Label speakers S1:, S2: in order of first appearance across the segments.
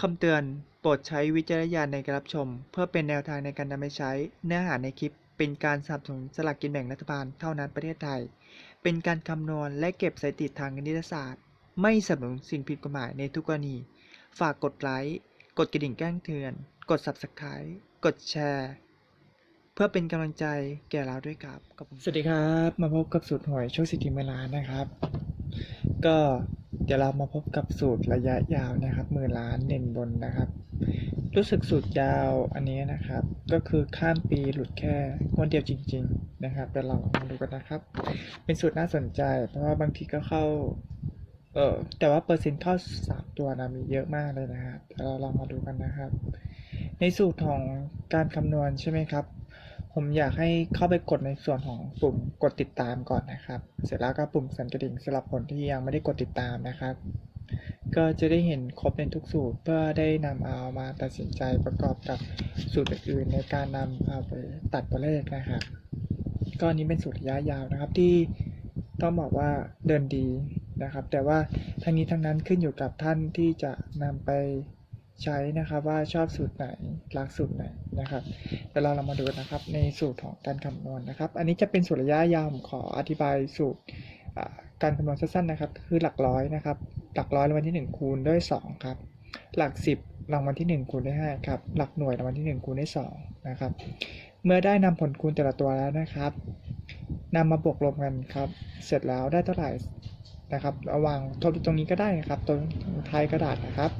S1: คำเตือน โปรดใช้วิจารณญาณในการรับชม เพื่อเป็นแนวทางในการนำไปใช้ เนื้อหาในคลิป เป็นการสนับสนุนสลากกินแบ่งรัฐบาลเท่านั้นประเทศไทย เป็นการคำนวณและเก็บสถิติทางคณิตศาสตร์ ไม่สนับสนุนสิ่งผิดกฎหมายในทุกกรณี ฝากกดไลค์ กดกระดิ่งแจ้งเตือน กด subscribe กดแชร์ เพื่อเป็นกำลังใจแก่เราด้วยครับ สวัสดีครับ มาพบกับสูตรหวยโชคสิทธิเมลานนะครับ ก็ เดี๋ยวเรามาพบกับสูตรระยะยาวนะครับหมื่นล้านเน้นบนนะครับ รู้สึกสูตรยาวอันนี้นะครับ ก็คือข้ามปีหลุดแค่งวดเดียวจริง ๆ นะครับเดี๋ยวเรามาดูกันนะครับ เป็นสูตรน่าสนใจ เพราะว่าบางทีก็เข้า เออแต่ว่าเปอร์เซ็นต์เข้าสามตัวนะมีเยอะมากเลยนะครับเดี๋ยวเราลองมาดูกันนะครับ ในสูตรของการคำนวณใช่ไหมครับ ผมอยากให้เข้าไปกดในส่วนของปุ่มกดติดตามก่อนนะครับ เสร็จแล้วก็ปุ่มสั่นกระดิ่งสำหรับคนที่ยังไม่ได้กดติดตามนะครับ ก็จะได้เห็นครบในทุกสูตรเพื่อได้นำเอามาตัดสินใจประกอบกับสูตรอื่นๆในการนำเอาไปตัดตัวเลขนะครับก็นนี้เป็นสูตรระยะยาวนะครับที่ต้องบอกว่าเดินดีนะครับ แต่ว่าทั้งนี้ทั้งนั้นขึ้นอยู่กับท่านที่จะนำไป ใช้นะครับว่าชอบสูตรไหนรักสูตรไหนนะครับเดี๋ยวเราเรามาดูนะครับในสูตรของการคำนวณนะครับ อันนี้จะเป็นสูตรระยะยาวผมขออธิบายสูตรการคำนวณสั้นๆนะครับ คือหลักร้อยนะครับ หลักร้อยรางวัลที่ 1 คูณด้วย 2 ครับ หลัก 10รางวัลที่ 1 คูณด้วย5ครับหลักหน่วยรางวัลที่ 1 คูณด้วย2นะครับเมื่อได้นำผลคูณแต่ละตัวแล้วนะครับนำมาบวกรวมกันครับ เสร็จแล้วได้เท่าไหร่ นะครับระวางทบตรงนี้ก็ได้นะครับตรงท้ายกระดาษนะครับ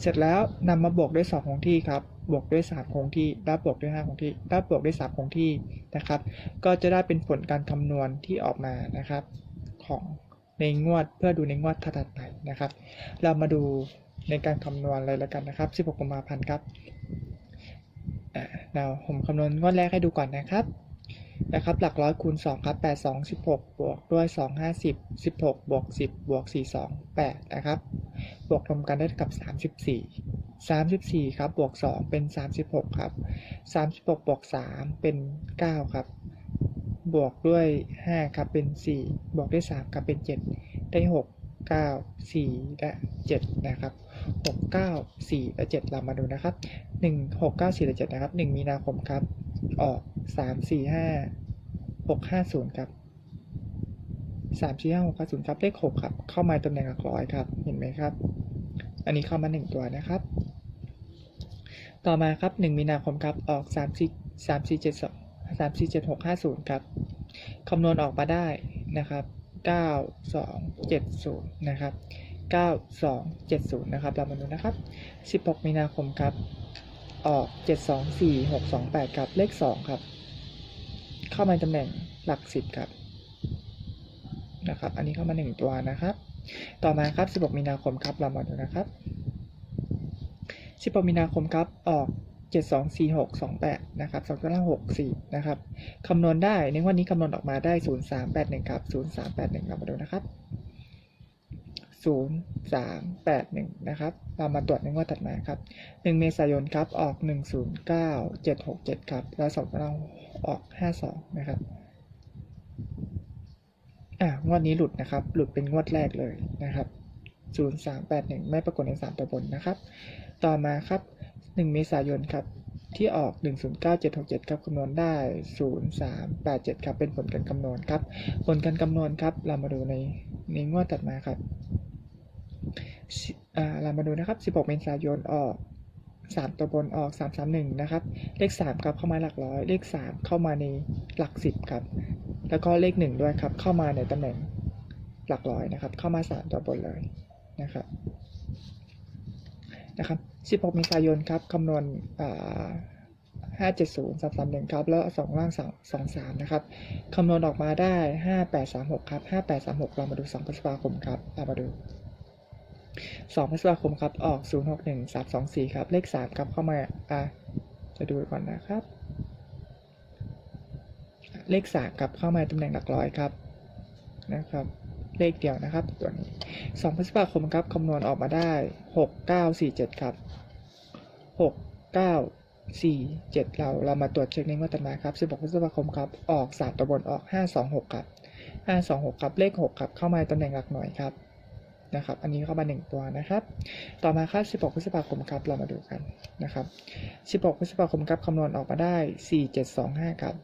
S1: เสร็จแล้วนำมาบวกด้วย 2 คงที่ครับบวกด้วย 3 คงที่แล้วบวกด้วย 5 คงที่แล้วบวกด้วย 3 คงที่นะครับ ก็จะได้เป็นผลการคำนวณที่ออกมานะครับ ของในงวดเพื่อดูในงวดถัดไปนะครับ เรามาดูในการคำนวณเลยแล้วกันนะครับ 16กุมภาพันธ์ครับเราผมคำนวณงวดแรกให้ดูก่อนนะครับ นะครับ หลักร้อยคูณ2ครับ8 2 16 บวกด้วย 2 50 16 บวก 10 บวก 4 2 8 นะครับ บวกรวมกันได้เท่ากับ 34 34 ครับ บวก 2 เป็น 36 ครับ 36 บวก 3 เป็น 9 ครับ บวกด้วย 5 ครับ เป็น 4 บวกด้วย 3 ครับ เป็น 7 ได้ 6 9 4 และ 7 นะครับ 6 9 4 และ 7 เรามาดูนะครับ 1 6 9 4 และ 7 นะครับ 1 มีนาคมครับ ออกสามสี่ห้าหกห้าศูนย์ครับสามสี่ห้าหกห้าศูนย์ครับเลขหกครับ เข้ามาตำแหน่งหลักร้อยครับ เห็นไหมครับ อันนี้เข้ามาหนึ่งตัวนะครับ ต่อมาครับหนึ่งมีนาคมครับ ออกสามสี่สามสี่เจ็ดสองสามสี่เจ็ดหกห้าศูนย์ครับคำนวณออกมาได้นะครับเก้าสองเจ็ดศูนย์นะครับเก้าสองเจ็ดศูนย์นะครับเรามาดูนะครับสิบหกมีนาคมครับ ออก 7 2 4 6 2 8 ครับ เลข 2 ครับ เข้ามาในตำแหน่งหลัก 10 ครับ นะครับ อันนี้เข้ามา 1 ตัวนะครับ ต่อมาครับ 16 มีนาคมครับ เรามาดูนะครับ 16 มีนาคมครับ ออก7 2 4 6 2 8 นะครับ2ตัวล่าง6 4 นะครับ คำนวณได้ ในวันนี้คำนวณออกมาได้ 0 3 8 1 ครับ 0 3 8 1 เรามาดูนะครับ 0 3 8 1 นะครับ เรามาตรวจในงวดถัดมาครับ 1 เมษายนครับ ออก 1 0 9 7 6 7 ครับ แล้ว2ตัวล่างออก 5 2 นะครับ อ่างวดนี้หลุดนะครับ หลุดเป็นงวดแรกเลยนะครับ 0 3 8 1 ไม่ปรากฏใน 3 ตัวบนนะครับ ต่อมาครับ 1 เมษายนครับที่ออก 109767 ครับ คำนวณได้ 0387 ครับ เป็นผลการคำนวณครับ ผลการคำนวณครับ เรามาดูในในงวดตัดมาครับ เรามาดูนะครับ 16 เมษายนออก 3 ตัวบนออก 331 นะครับ เลข 3 ครับเข้ามาหลักร้อย เลข 3 เข้ามาในหลัก 10 ครับ แล้วก็เลข 1 ด้วยครับ เข้ามาในตำแหน่งหลักร้อยนะครับ เข้ามา 3 ตัวบนเลยนะครับนะครับ 16 เมษายนครับคำนวณอ่า570 331ครับ แล้ว2ล่าง2 23นะครับคำนวณออกมาได้5836ครับ5836เรามาดู2พฤษภาคมครับเรามาดู 2พฤษภาคมครับ ออก 061 324 ครับ เลข 3 ครับเข้ามา อ่าจะดูก่อนนะครับ เลข 3 ครับเข้ามาตำแหน่งหลักร้อยครับ นะครับ เลขเดียวนะครับ ตัวนี้ 2พฤษภาคมครับคำนวณออกมาได้ 6947 ครับ 6947 เราเรามาตรวจเช็คในงวดต่อมาครับ 16 พฤษภาคมครับ ออก 3 ตัวบนออก 526 ครับ 526 ครับ เลข 6 ครับ เข้ามาตำแหน่งหลักหน่วยครับ นะครับ อันนี้เข้ามา 1 ตัวนะครับ ต่อมาครับ16 พฤษภาคมครับ เรามาดูกันนะครับ 16 พฤษภาคมครับคำนวณออกมาได้ 4725 ครับ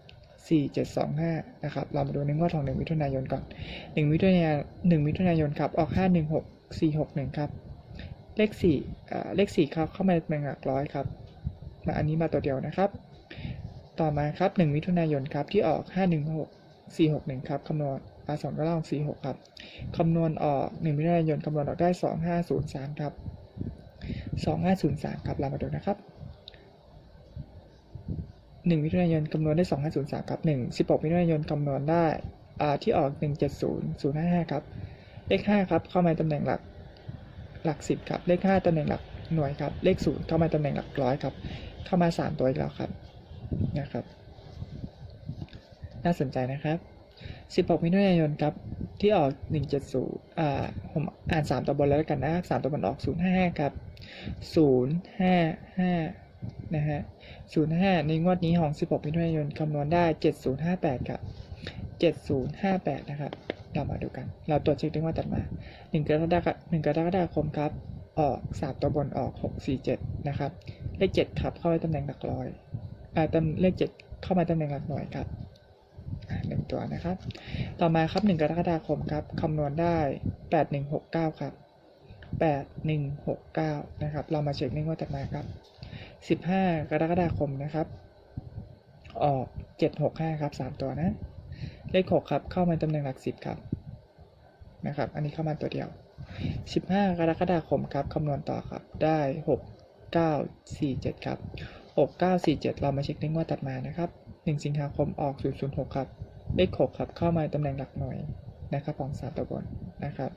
S1: 4725 นะครับ เรามาดูในงวดของ 1 มิถุนายนก่อน 1 มิถุนายน 1 มิถุนายนครับ ออก 516 461 ครับ เลข4อ่เลข 4 ครับ เข้ามาเป็นหลักร้อยครับ มาอันนี้มาตัวเดียวนะครับ ต่อมาครับ 1 มิถุนายนครับ ที่ออก 516 461 ครับคำนวณ อาสองก็ล่อง46ครับคำนวณออก1มิถุนายนคำนวณออกได้2503ครับ2503ครับเรามาดูนะครับ1มิถุนายนคำนวณได้2503ครับ1 16มิถุนายนคำนวณได้อ่าที่ออก170 055ครับเลข5ครับเข้ามาตำแหน่งหลักหลัก10ครับเลข5ตำแหน่งหลักหน่วยครับ เลข0เข้ามาตำแหน่งหลักร้อยครับ เข้ามา3ตัวอีกแล้วครับนะครับ น่าสนใจนะครับ 16มิถุนายนครับที่ออก 170อ่าผมอ่าน 3 ตัวบนแล้วกันนะ 3 ตัวบนออก 055 ครับ 055 นะฮะ 05 ในงวดนี้ของ 16มิถุนายนคำนวณได้ 7058 ครับ 7058 นะครับ เรามาดูกัน เราตรวจเช็คด้ว่าตัดมา 1 กรกฎาคม1กรกฎาคมครับ ออก 3 ตัวบนออก 647 นะครับ เลข 7 ครับ เข้าไปตำแหน่งหลักร้อยอ่าตำเลข 7 เข้ามาตำแหน่งหลักหน่วยครับ หนึ่งตัวนะครับ ต่อมาครับ 1 กรกฎาคมครับคำนวณได้ 8169 ครับ 8169 นะครับ เรามาเช็คในงวดถัดมาครับ 15 กรกฎาคมนะครับ ออก 765 ครับ 3 ตัวนะ เลข 6 ครับ เข้ามาตำแหน่งหลัก 10 ครับ นะครับ อันนี้เข้ามาตัวเดียว 15 กรกฎาคมครับคำนวณต่อครับ ได้ 6947 ครับ 6947 เรามาเช็คในงวดถัดมานะครับ 1 สิงหาคมออก 006 ครับ เลข 6 ครับ เข้ามาตำแหน่งหลักหน่วยนะครับของสามตัวบนนะครับ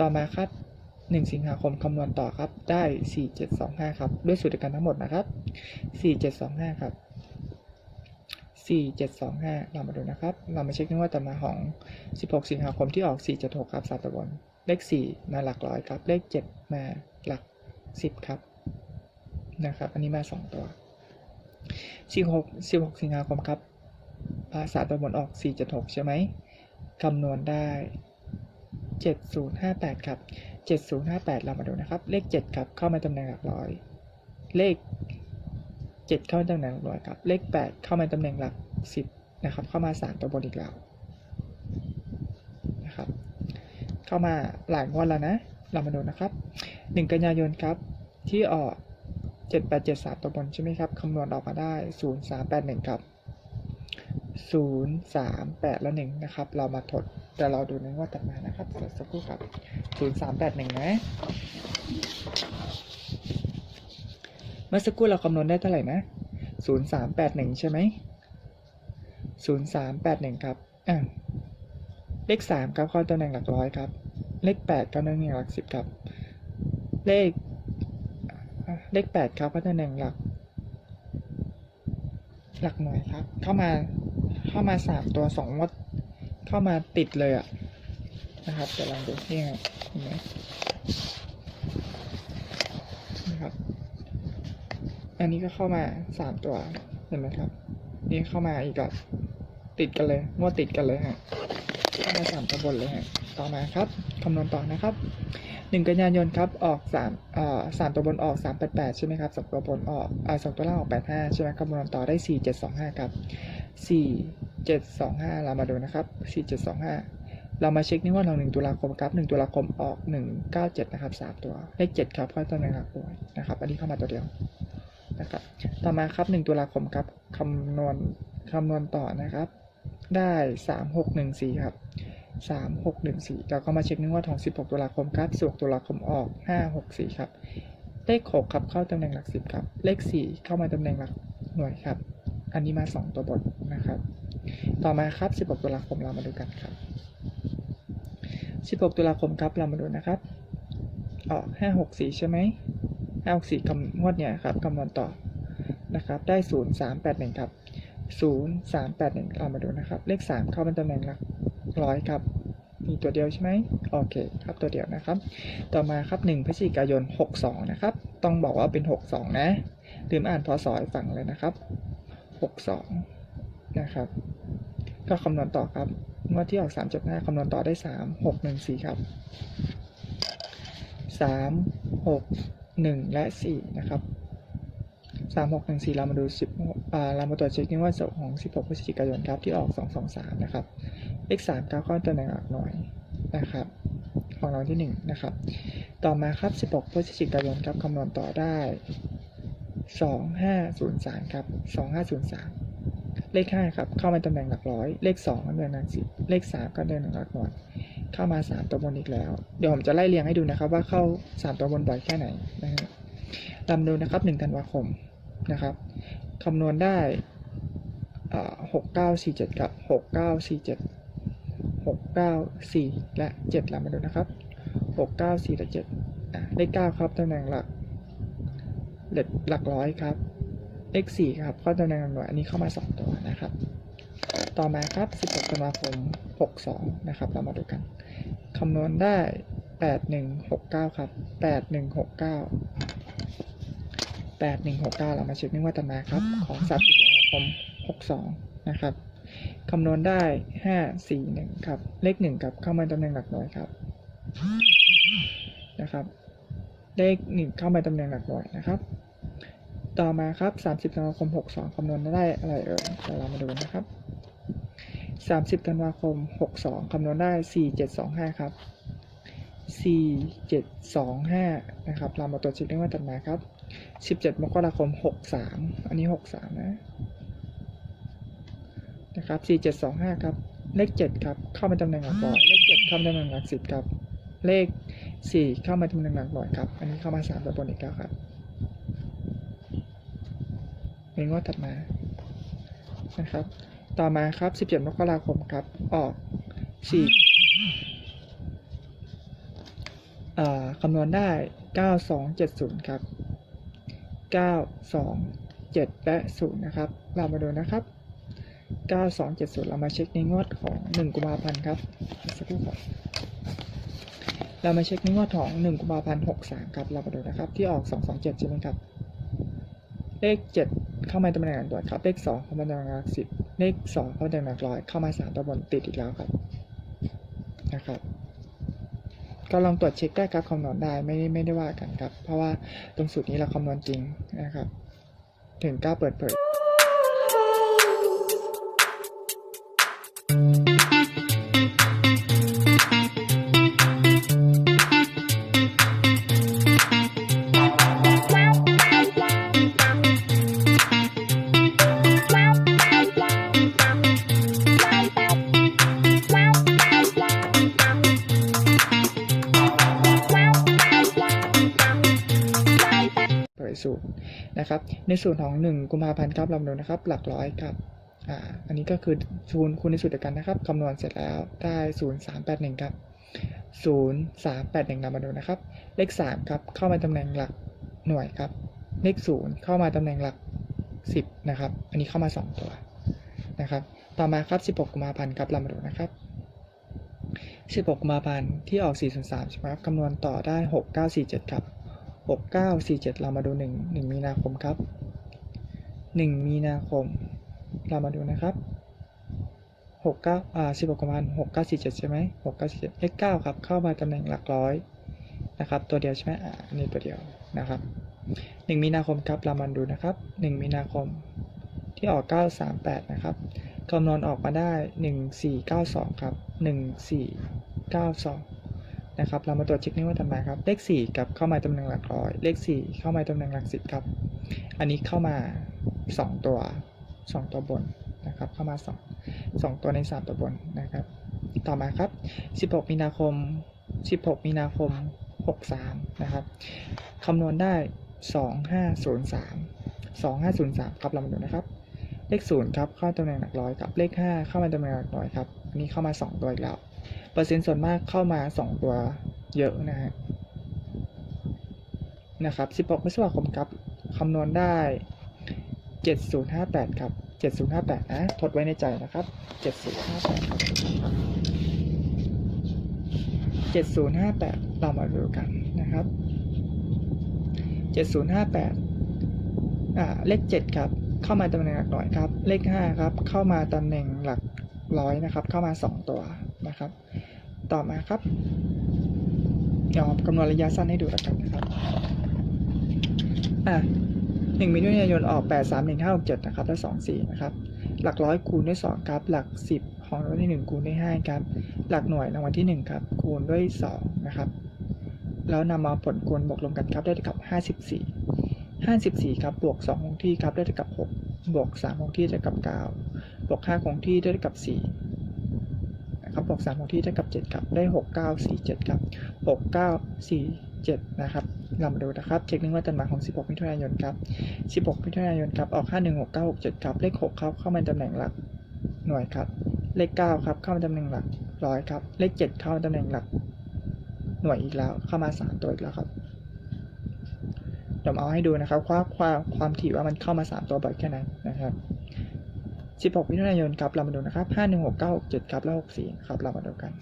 S1: ต่อมาครับ 1 สิงหาคมคำนวณต่อครับ ได้ 4725 ครับ ด้วยสูตรเดียวกันทั้งหมดนะครับ 4725 ครับ 4725 เรามาดูนะครับ เรามาเช็คกันว่าต่อมาของ 16 สิงหาคมที่ออก 476 ครับสามตัวบนเลข 4 มาหลักร้อยครับ เลข 7 มาหลัก 10 ครับ นะครับ อันนี้มา 2 ตัว 16 16 สิงหาคมครับ ภาษาตัวบนออก 476 ใช่ไหมคำนวณได้ 7058 ครับ 7058 เรามาดูนะครับ เลข 7 ครับ เข้ามาตำแหน่งหลักร้อย เลข 7 เข้ามาตำแหน่งหลักร้อยครับ เลข 8 เข้ามาตำแหน่งหลัก 10 นะครับ เข้ามา3ตัวบนอีกแล้วนะครับ เข้ามาหลายงวดแล้วนะ เรามาดูนะครับ 1 กันยายนครับ ที่ออก 7873 ตัวบนใช่ไหมครับ คำนวณออกมาได้ 0381 ครับ 038 และ 1 นะครับ เรามาทดแต่เราดูในงวดถัดมานะครับเดี๋ยวสักครู่ครับ 0381 นะ เมื่อสักครู่เราคำนวณได้เท่าไหร่นะ 0381 ใช่ไหม 0381 ครับอะเลข 3 ครับเข้าตำแหน่งหลักร้อยครับ เลข 8 เข้าตำแหน่งหลัก 10 ครับ เลข เลข8ครับเข้าหน่งหลัก หลักหน่วยครับ เข้ามาเข้ามา3ตัว2งวดเข้ามาติดเลยอะนะครับเดี๋ยวลองดูนี่ไงเห็นไหมนะครับ อันนี้ก็เข้ามา3ตัวเห็นไหมครับ นี่เข้ามาอีกแล้วติดกันเลยงวดติดกันเลยฮะเข้ามาสามตัวบนเลยฮะต่อมาครับคำนวณต่อนะครับ หนึ่งกันยายนครับออกสามเอ่สามตัวบนออกสามแปดแปดใช่ไหมครับสองตัวบนออกอ่าสองตัวล่างออกแปดห้าใช่ไหมคำนวณต่อได้สี่เจ็ดสองห้าครับสี่เจ็ดสองห้าเรามาดูนะครับสี่เจ็ดสองห้าเรามาเช็คนี่ว่าเราหนึ่งตุลาคมครับหนึ่งตุลาคมออกหนึ่งเก้าเจ็ดนะครับสามตัวเลขเจ็ดครับเข้าตำแหน่งหลักหน่วยนะครับ อันนี้เข้ามาตัวเดียวนะครับต่อมาครับหนึ่งตุลาคมครับคำนวณคำนวณต่อนะครับ ได้สามหกหนึ่งสี่ครับ สามหกหนึ่งสี่เราก็มาเช็คนึงว่าของสิบหกตุลาคมครับสิบหกตุลาคมออกห้าหกสี่ครับ เลขหกครับเข้าตำแหน่งหลักสิบครับ เลขสี่เข้ามาตำแหน่งหลักหน่วยครับ อันนี้มาสองตัวบนนะครับ ต่อมาครับสิบหกตุลาคมเรามาดูกันครับสิบหกตุลาคมครับเรามาดูนะครับ ออกห้าหกสี่ใช่ไหมห้าหกสี่คำงวดเนี่ยครับคำนวณต่อนะครับ ได้ศูนย์สามแปดหนึ่งครับศูนย์สามแปดหนึ่งเอามาดูนะครับ เลขสามเข้าเป็นตำแหน่งหลัก ร้อยครับ มีตัวเดียวใช่ไหมโอเคครับตัวเดียวนะครับ ต่อมาครับหนึ่งพฤศจิกายนหกสองนะครับ ต้องบอกว่าเป็นหกสองนะลืมอ่านพศให้ฟังเลยนะครับหกสองนะครับ ก็คำนวณต่อครับงวดที่ออกสามจุดห้าคำนวณต่อได้สามหกหนึ่งสี่ครับสามหกหนึ่งและสี่นะครับสามหกหนึ่งสี่เรามาดูสิบอ่า เรามาตรวจเช็คนิว่าสของสิบหกพฤศจิกายนครับที่ออกสองสองสามนะครับเลขสามก้าวเข้าตำแหน่งหลักหน่วยนะครับ ของเราที่หนึ่งนะครับ ต่อมาครับสิบหกพฤศจิกายนครับคำนวณต่อได้สองห้าศูนย์สามครับสองห้าศูนย์สามเลขห้าครับ เข้ามาตำแหน่งหลักร้อย เลขสองก็ตำแหน่งหลักสิบเลขสามก็ตำแหน่งหลักหน่วย เข้ามาสามตัวบนอีกแล้ว เดี๋ยวผมจะไล่เรียงให้ดูนะครับ ว่าเข้าสามตัวบนบ่อยแค่ไหนนะฮะลำดูนะครับหนึ่งธันวาคมนะครับ คำนวณได้หกเก้าสี่เจ็ดกับหกเก้าสี่เจ็ดหกเก้าสี่และเจ็ดลำมาดูนะครับหกเก้าสี่และเจ็ดอะเลขเก้าครับตำแหน่งหลักเลขหลักร้อยครับเลขสี่ครับเข้าตำแหน่งหน่วยอันนี้เข้ามาสองตัวนะครับ ต่อมาครับ16ธันวาคม62นะครับ เรามาดูกันคำนวณได้8169ครับ8169 8169เก้า รามาเช็คนึกว่าตำนาครับ ของ30ธันวาคม62นะครับคำนวณได้541ครับ เลข1ครับเข้ามาตำแหน่งหลักหน่วยครับนะครับ เลข1เข้ามาตำแหน่งหลักหน่วยนะครับ ต่อมาครับ30ธันวาคม62คำนวณได้อะไรเอ่ยเดี๋ยวเรามาดูนะครับ30ธันวาคม62คำนวณได้4725ครับ 4725 นะครับ เรามาตรวจเช็คได้ว่าตัดมาครับ 17 มกราคม 63 อันนี้ 63 นะ นะครับ 4725 ครับ เลข 7 ครับ เข้ามาตำแหน่งหลักร้อย เลข 7 เข้ามาตำแหน่งหลักสิบครับ เลข 4 เข้ามาตำแหน่งหลักหน่วยครับ อันนี้เข้ามา3ตัวบนอีกแล้วครับในงวดถัดมา นะครับ ต่อมาครับ 17 มกราคมครับ ออก 4อ่า คำนวณได้ 9270 ครับ 927และ0นะครับ เรามาดูนะครับ 9270 เรามาเช็คในงวดของ 1 กุมภาพันธ์ครับสักครู่ครับเรามาเช็คในงวดของ 1 กุมภาพันธ์63 ครับ เรามาดูนะครับ ที่ออก 227 ใช่ไหมครับ เลข 7 เข้ามาตำแหน่งหลักหน่วยครับ เลข 2 เข้ามาตำแหน่งหลักสิบเลข 2 เข้ามาตำแหน่งหลักร้อย เข้ามา 3ตัวบนติดอีกแล้วครับ นะครับ ก็ลองตรวจเช็คได้ครับคำนวณได้ไม่ได้ไม่ได้ว่ากันครับ เพราะว่าตรงสูตรนี้เราคำนวณจริงนะครับ ถึงกล้าเปิดเผย นะครับ ในส่วนของ 1 กุมภาพันธ์ครับเรามาดูนะครับ หลักร้อยครับอ่าอันนี้ก็คือคูณคูณในสูตรเดียวกันนะครับคำนวณเสร็จแล้วได้0 3 8 1ครับ0 3 8 1เรามาดูนะครับ เลข 3 ครับ เข้ามาตำแหน่งหลักหน่วยครับ เลข 0 เข้ามาตำแหน่งหลัก 10 นะครับ อันนี้เข้ามา 2 ตัวนะครับ ต่อมาครับ 16 กุมภาพันธ์ครับเรามาดูนะครับ 16 กุมภาพันธ์ที่ออก 403ใช่ไหมครับคำนวณต่อได้ 6947 ครับ 6947 เรามาดู 1 1 มีนาคมครับ 1 มีนาคม เรามาดูนะครับ69อ่า16กุมาพันธ์6947 ใช่ไหม6947เลข9ครับ เข้ามาตำแหน่งหลักร้อยนะครับ ตัวเดียวใช่ไหมอ่าอันนี้ตัวเดียวนะครับ 1 มีนาคมครับ เรามาดูนะครับ 1 มีนาคมที่ออก 938 นะครับคำนวณออกมาได้ 1492 ครับ 1492 นะครับ เรามาตรวจเช็คนิ้วว่าทำไมครับ เลข 4 กับเข้ามาตำแหน่งหลักร้อย เลข 4 เข้ามาตำแหน่งหลักสิบครับ อันนี้เข้ามา 2 ตัว 2 ตัวบนนะครับ เข้ามา 2 2 ตัวใน 3 ตัวบนนะครับ ต่อมาครับ 16 มีนาคม 16 มีนาคม 63 นะครับ คำนวณได้ 2503 2503 ครับ เรามาดูนะครับ เลข 0 ครับ เข้าตำแหน่งหลักร้อยครับ เลข 5 เข้ามาตำแหน่งหลักร้อยครับ อันนี้เข้ามา 2 ตัวอีกแล้ว เปอร์เซ็นต์ส่วนมากเข้ามา 2 ตัวเยอะนะฮะนะครับ 16พฤษภาคมครับคำนวณได้ 7058 ครับ 7058 นะทดไว้ในใจนะครับ 7058ครับ7058 เรามาดูกันนะครับ 7058 อ่า เลข 7 ครับ เข้ามาตำแหน่งหลักร้อยครับ เลข 5 ครับ เข้ามาตำแหน่งหลัก ร้อยนะครับ เข้ามา 2 ตัวนะครับ ต่อมาครับเดี๋ยวคำนวณระยะสั้นให้ดูแล้วกันนะครับอะหนึ่งมิถุนายนออกแปดสามหนึ่งห้าหกเจ็ดนะครับ และสองสี่นะครับ หลักร้อยคูณด้วยสองครับ หลักสิบของรางวัลที่หนึ่งคูณด้วยห้าครับ หลักหน่วยรางวัลที่หนึ่งครับ คูณด้วยสองนะครับ แล้วนำมาผลคูณบวกรวมกันครับ ได้เท่ากับห้าสิบสี่ห้าสิบสี่ครับ บวกสองคงที่ครับ ได้เท่ากับหกบวกสามคงที่ได้เท่ากับเก้า วกห้าคงที่ได้เท่ากับสี่นะครับบวกสามคงที่ได้เท่ากับเจ็ดครับ ได้หกเก้าสี่เจ็ดครับหกเก้าสี่เจ็ดนะครับ เรามาดูนะครับ เช็คนึงว่าตันหมายของ 16 มิถุนายนครับ 16 มิถุนายนครับ ออก 516967 ครับ เลข 6 ครับ เข้ามาตำแหน่งหลักหน่วยครับ เลข 9 ครับ เข้ามาตำแหน่งหลักร้อยครับ เลข 7 เข้ามาตำแหน่งหลัก หน่วยอีกแล้ว เข้ามา 3 ตัวอีกแล้วครับเดี๋ยวเอาให้ดูนะครับว่าความความถี่ว่ามันเข้ามา 3 ตัวบ่อยแค่ไหนนะครับ 16มิถุนายนครับเรามาดูนะครับ516967ครับแล้ว64ครับเรามาดูกัน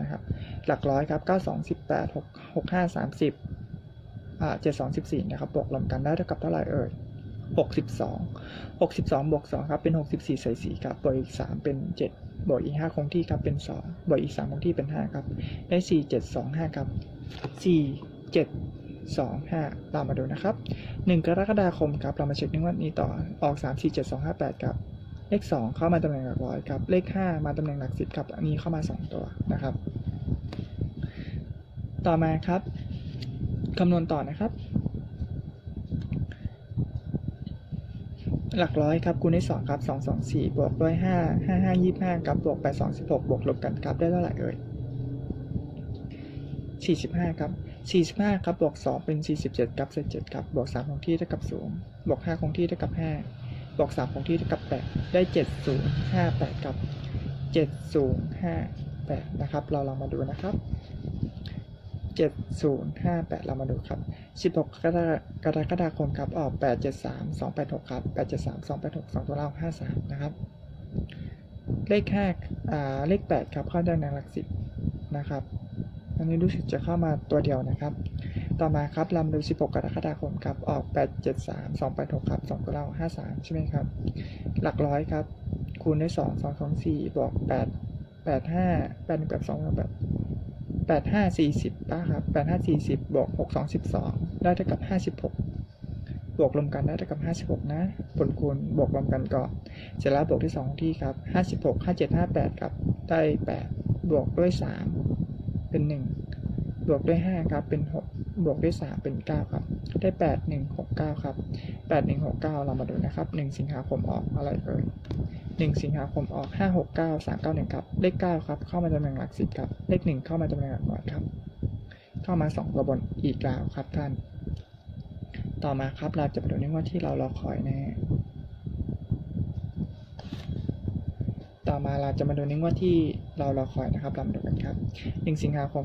S1: นะครับหลักร้อยครับ92 18 6 65 30อ่า72 14นะครับบวกรวมกันได้เท่ากับเท่าไหร่เอ่ย62 62บวก2ครับเป็น 64ใส่4ครับบวกอีก 3 เป็น 7บวกอีก 5 คงที่ครับเป็น 2บวกอีก 3 คงที่เป็น 5 ครับ ได้ 4 7 2 5 ครับ 4 7 2 5 เรามาดูนะครับ 1 กรกฎาคมครับ เรามาเช็คนึงว่านี้ต่อออก 3 4 7 2 5 8 ครับ เลข 2 เข้ามาตำแหน่งหลักร้อยครับ เลข 5 มาตำแหน่งหลัก10ครับ อันนี้เข้ามา 2 ตัวนะครับ ต่อมาครับคำนวณต่อนะครับ หลักร้อยครับคูณด้วย2ครับ2 2 4 บวกด้วย 5 5 5 25ครับบวก8 2 16 บวกลบกันครับได้เท่าไหร่เอ่ย45 ครับ 45 ครับบวก 2 เป็น 47 ครับเศษ7ครับบวก 3 คงที่เท่ากับ0บวก 5 คงที่เท่ากับ 5 บวก3คงที่เท่ากับ8ได้7058ครับ7058นะครับ เราลองมาดูนะครับ7058เรามาดูครับ16กรกรกฎาคมครับออก873 286ครับ873 286 2ตัวเรา53นะครับ เลข5อ่าเลข8ครับเข้าได้ในหลักสิบนะครับอันนี้รู้สึกจะเข้ามาตัวเดียวนะครับ ต่อมาครับลำดู 16 กรกฎาคมครับ ออก 873 286 ครับ 2ตัวเรา53 ใช่ไหมครับ หลักร้อยครับ คูณด้วย 2 2 2 4 บวก 8 85 8 1 8 2 8แปดห้าสี่สิบป่ะครับแปดห้าสี่สิบบวกหกสองสิบสองได้เท่ากับห้าสิบหกบวกรวมกันได้เท่ากับห้าสิบหกนะผลคูณบวกรวมกันก่อนเสร็จแล้วบวกที่สองที่ครับห้าสิบหกห้าเจ็ดห้าแปดครับ ได้แปดบวกด้วยสามเป็นหนึ่งบวกด้วยห้าครับ เป็นหก บวกด้วยสามเป็นเก้าครับ ได้แปดหนึ่งหกเก้าครับแปดหนึ่งหกเรามาดูนะครับหนึ่งสิงหาคมออกอะไรเอ่ยหนึ่งสิงหาคมออกห้าหกเก้าสามเก้าหนึ่งครับ เลขเก้าครับ เข้ามาตำแหน่งหลักสิบครับ เลขหนึ่งเข้ามาตำแหน่งหลักหน่วยครับ เข้ามาสองตัวบนอีกแล้วครับท่าน ต่อมาครับเราจะไปดูในงวดที่เรารอคอยแน่ต่อมาเราจะมาดูในงวดที่เรารอคอยนะครับเรามาดูกันครับหนึ่งสิงหาคม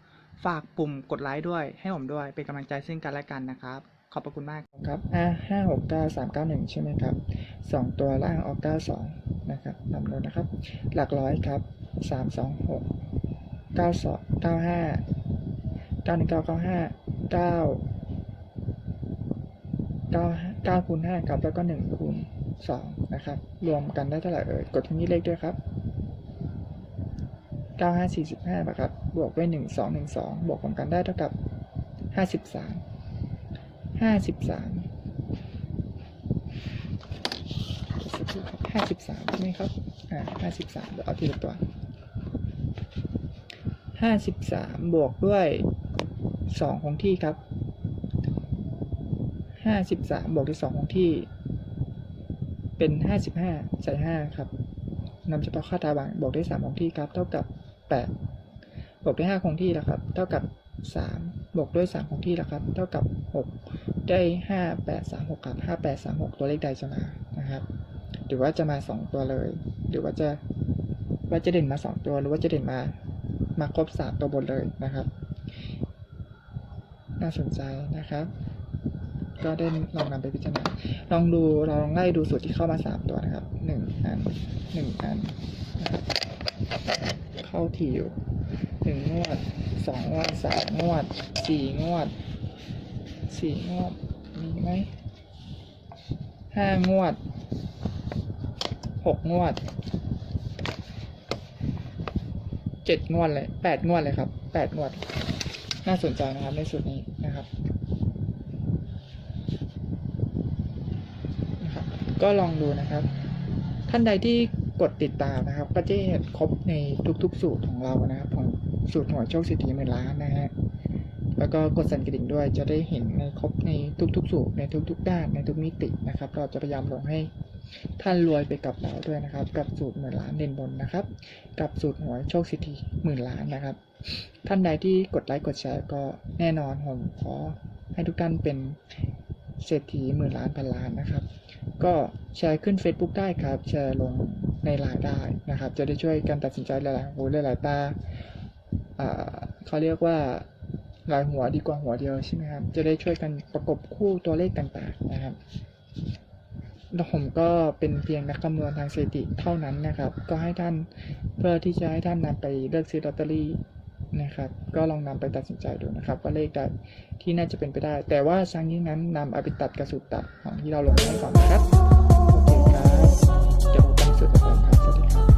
S1: ฝากปุ่มกดไลค์ด้วย ให้ผมด้วย เป็นกำลังใจซึ่งกันและกันนะครับ ขอบพระคุณมากครับ อ่าห้าหกเก้าสามเก้าหนึ่งใช่ไหมครับสองตัวล่างออกเก้าสองนะครับนำดูนะครับ หลักร้อยครับสามสองหกเก้าสองเก้าห้าเก้าหนึ่งเก้าเก้าห้าเก้าเก้าเก้าคูณห้าครับแล้วก็หนึ่งคูณสองนะครับ รวมกันได้เท่าไหร่เอ่ยกดทั้งนี้เลขด้วยครับเก้าห้าสี่สิบห้าครับ บวกด้วยหนึ่งสองหนึ่งสองบวกรวมกันได้เท่ากับห้าสิบสามห้าสิบสามห้าสิบสามใช่ไหมครับ อ่าห้าสิบสามเดี๋ยวเอาทีละตัวห้าสิบสามบวกด้วยสองของที่ครับห้าสิบสามบวกด้วยสองของที่ เป็นห้าสิบห้าใส่ห้าครับนำเฉพาะค่าตาบางบวกด้วยสามของที่ครับ เท่ากับแปด บวกด้วยห้าคงที่แล้วครับ เท่ากับสามบวกด้วยสามคงที่แล้วครับ เท่ากับหกได้ห้าแปดสามหกครับห้าแปดสามหกตัวเลขใดจะมานะครับ หรือว่าจะมาสองตัวเลย หรือว่าจะว่าจะเด่นมาสองตัว หรือว่าจะเด่นมา มาครบสามตัวบนเลยนะครับ น่าสนใจนะครับ ก็ได้ลองนำไปพิจารณา ลองดูเราลองไล่ดูสูตรที่เข้ามาสามตัวนะครับหนึ่งอันหนึ่งอันนะครับเข้าถี่อยู่ หนึ่งงวดสองงวดสามงวดสี่งวดสี่งวด มีไหมห้างวดหกงวดเจ็ดงวดเลยแปดงวดเลยครับแปดงวด น่าสนใจนะครับในสูตรนี้นะครับนะครับ ก็ลองดูนะครับ ท่านใดที่กดติดตามนะครับ ก็จะเห็นครบในทุกๆสูตรของเรานะครับของ สูตรหวยโชคสิทธิหมื่นล้านนะฮะแล้วก็กดสั่นกระดิ่งด้วยจะได้เห็นในครบในทุกๆสูตรในทุกๆด้านในทุกมิตินะครับ เราจะพยายามลงให้ท่านรวยไปกับเราด้วยนะครับ กับสูตรหมื่นล้านเด่นบนนะครับ กับสูตรหวยโชคสิทธิหมื่นล้านนะครับ ท่านใดที่กดไลค์กดแชร์ก็แน่นอนผมขอให้ทุกท่านเป็นเศรษฐีหมื่นล้านพันล้านนะครับ ก็แชร์ขึ้น Facebook ได้ครับ แชร์ลงในไลน์ได้นะครับ จะได้ช่วยกันตัดสินใจหลายๆหูหลายๆตา เขาเรียกว่าหลายหัวดีกว่าหัวเดียวใช่ไหมครับ จะได้ช่วยกันประกบคู่ตัวเลขต่างๆนะครับแล้วผมก็เป็นเพียงนักคำนวณทางสถิติเท่านั้นนะครับ ก็ให้ท่านเพื่อที่จะให้ท่านนำไปเลือกซื้อลอตเตอรี่นะครับ ก็ลองนำไปตัดสินใจดูนะครับ ว่าเลขใดที่น่าจะเป็นไปได้ แต่ว่าครั้งนี้นั้นนำเอาไปตัดกระสุดตัดของที่เราลงให้ก่อนนะครับโอเคครับเดี๋ยวพบกันในสุดต่อไปครับสวัสดีครับ